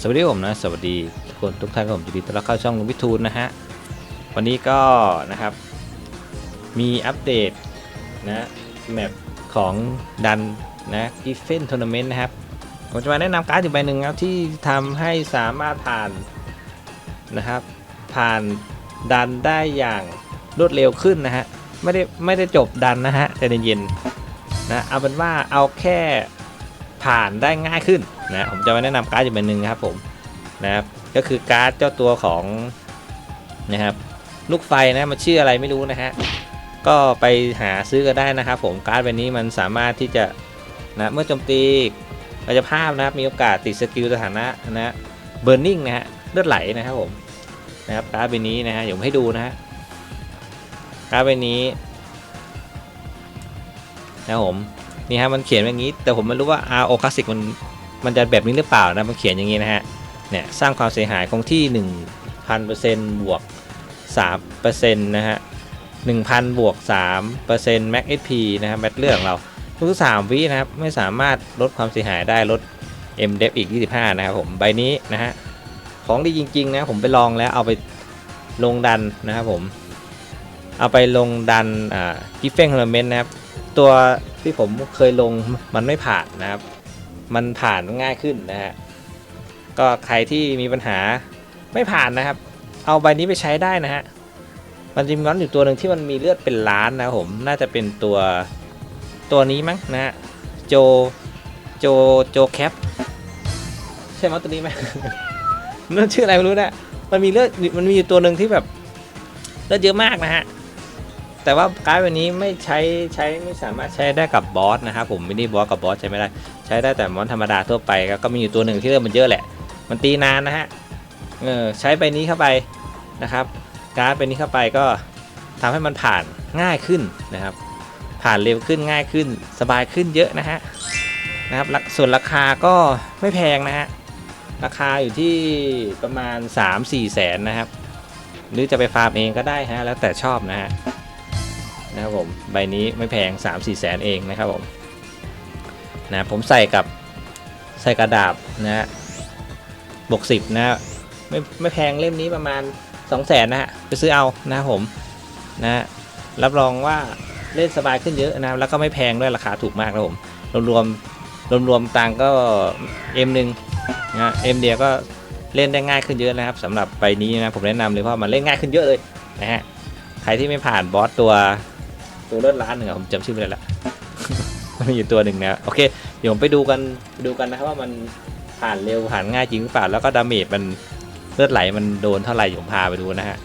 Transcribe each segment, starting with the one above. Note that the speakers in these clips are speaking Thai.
สวัสดีผมนะสวัสดีทุกคนทุกท่านครับผมยินดีต้อนรับเข้าช่องลุงวิทูลนะฮะวันนี้ก็นะครับ มีอัปเดตนะแมปของดันนะกิฟเฟนทัวร์นาเมนต์นะครับผมจะมาแนะนำการ์ดอยู่ใบหนึ่งครับที่ทำให้สามารถผ่านนะครับ ผ่านดันได้อย่างรวดเร็วขึ้นนะฮะไม่ได้ไม่ได้จบดันนะฮะใจเย็นๆนะเอาเป็นว่าเอาแค่ ผ่านได้ง่ายขึ้นนะผมจะมาแนะนำการ์ดอยู่ใบหนึ่งครับผมนะครับก็คือการ์ดเจ้าตัวของนะครับลูกไฟนะมันชื่ออะไรไม่รู้นะฮะก็ไปหาซื้อกันได้นะครับผมการ์ดใบนี้มันสามารถที่จะนะเมื่อโจมตีกายภาพนะครับมีโอกาสติดสกิลสถานะนะเบ r ร์นิ่งนะฮะเลือดไหลนะครับผมนะครับการ์ดใบนี้นะฮะเดี๋ยวผมให้ดูนะฮะการ์ดใบนี้นะครับผม นี่ฮะมันเขียนอย่างนี้ แต่ผมไม่รู้ว่า RO Classic มันมันจะแบบนี้หรือเปล่านะมันเขียนอย่างนี้นะฮะเนี่ยสร้างความเสียหายคงที่ 1,000%บวก3%นะฮะ1,000บวก3% Max HP นะครับแบตเลือดของเราทุก3วินะครับไม่สามารถลดความเสียหายได้ลด M d e f อีก 25 นะครับผมใบนี้นะฮะของดีจริงๆนะผมไปลองแล้วเอาไปลงดันนะครับผม เอาไปลงดันอ่ากิฟเฟงทัวร์เมนต์นะครับ ตัว ที่ผมเคยลงมันไม่ผ่านนะครับ มันผ่านง่ายขึ้นนะฮะก็ใครที่มีปัญหาไม่ผ่านนะครับ เอาใบนี้ไปใช้ได้นะฮะมันจะมีมอนอยู่ตัวหนึ่งที่มันมีเลือดเป็นล้านนะผมน่าจะเป็นตัวตัวนี้มั้งนะฮะโจโจโจแคปใช่มั้ยตัวนี้ไหมนั่นชื่ออะไรไม่รู้นะมันมีเลือดมันมีอยู่ตัวหนึ่งที่แบบเลือดเยอะมากนะฮะ แต่ว่าการ์ดวันนี้ไม่ใช้ใช้ไม่สามารถใช้ได้กับบอสนะครับผมไม่ได้บอสกับบอสใช้ไม่ได้ใช้ได้แต่มอนธรรมดาทั่วไปก็มีอยู่ตัวหนึ่งที่เลือดมันเยอะแหละ มันตีนานนะฮะเออใช้ใบนี้เข้าไปนะครับ การ์ดใบนี้เข้าไปก็ทำให้มันผ่านง่ายขึ้นนะครับ ผ่านเร็วขึ้นง่ายขึ้น สบายขึ้นเยอะนะฮะนะครับส่วนราคาก็ไม่แพงนะฮะราคาอยู่ที่ประมาณ 3-4 แสนนะครับ หรือจะไปฟาร์มเองก็ได้ฮะแล้วแต่ชอบนะฮะ นะครับผมใบนี้ไม่แพง 3 4แสนเองนะครับผมนะผมใส่กับใส่กระดาบนะฮะบวกสิบนะไม่ไม่แพงเล่มนี้ประมาณ 2 0 0แสนนะฮะไปซื้อเอานะครับผมนะรับรองว่าเล่นสบายขึ้นเยอะนะแล้วก็ไม่แพงด้วยราคาถูกมากครับผมรวมรวมรวมรวมตังค์ก็ M หนึ่งนะเอ็มเดียก็เล่นได้ง่ายขึ้นเยอะนะครับสำหรับใบนี้นะผมแนะนำเลยเพราะมันเล่นง่ายขึ้นเยอะเลยนะฮะใครที่ไม่ผ่านบอสตัว ตัวเลือดล้านหนึ่งอะผมจำชื่อไม่ได้ละ มันมีอยู่ตัวหนึ่งนะโอเคเดี๋ยวผมไปดูกันไปดูกันนะครับว่ามันผ่านเร็วผ่านง่ายจริงหรือเปล่าแล้วก็ดาเมจมันเลือดไหลมันโดนเท่าไหร่ผมพาไปดูนะฮะ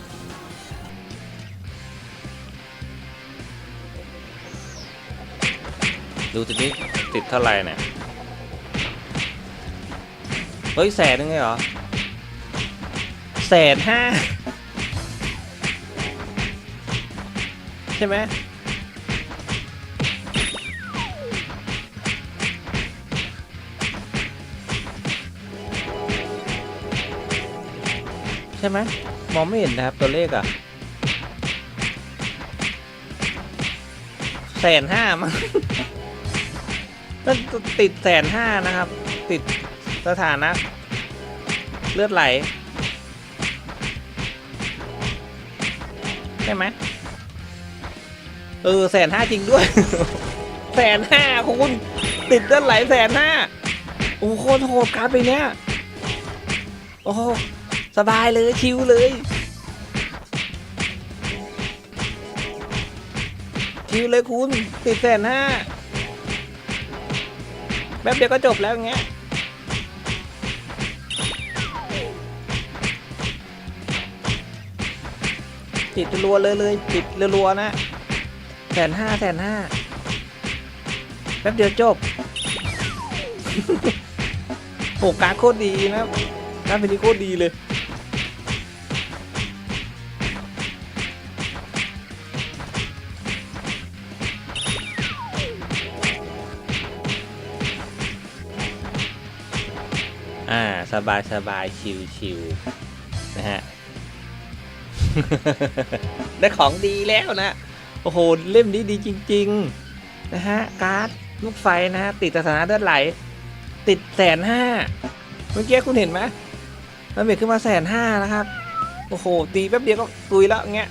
ดูสินี้ติดเท่าไหร่เนี่ยเฮ้ยแสนนึงเลยเหรอแสนห้าใช่ไหม ช่ไหมมองไม่เห็นนะครับตัวเลขอะแสนห้ามั้งนั่นติดแสนห้านะครับ ติดสถานะ เลือดไหล ใช่ไหมเออแสนห้าจริงด้วยแสนห้าคุณติดเลือดไหลแสนห้าโอ้โหโคตรโหดการไปเนี้ยโอ้ สบายเลยชิวเลยชิวเลยคุณติดแสนห้าแป๊บเดียวก็จบแล้วอย่างเงี้ยติดรัวเลยเลยติดรัวๆนะแสนห้าแสนห้าแป๊บเดียวจบโอการโคตรดีนะครับการเป็นนี้โคตรดีเลย อ่า สบายสบายชิวชิวนะฮะ ได้ของดีแล้วนะ โอ้โห เล่มนี้ดีจริง ๆ นะฮะ การ์ดลูกไฟนะฮะ ติดสถานะเลือดไหล ติดแสนห้าเมื่อกี้คุณเห็นไหมมันเบรกขึ้นมาแสนห้านะครับ โอ้โห ตีแป๊บเดียวก็ตุยแล้วเงี้ย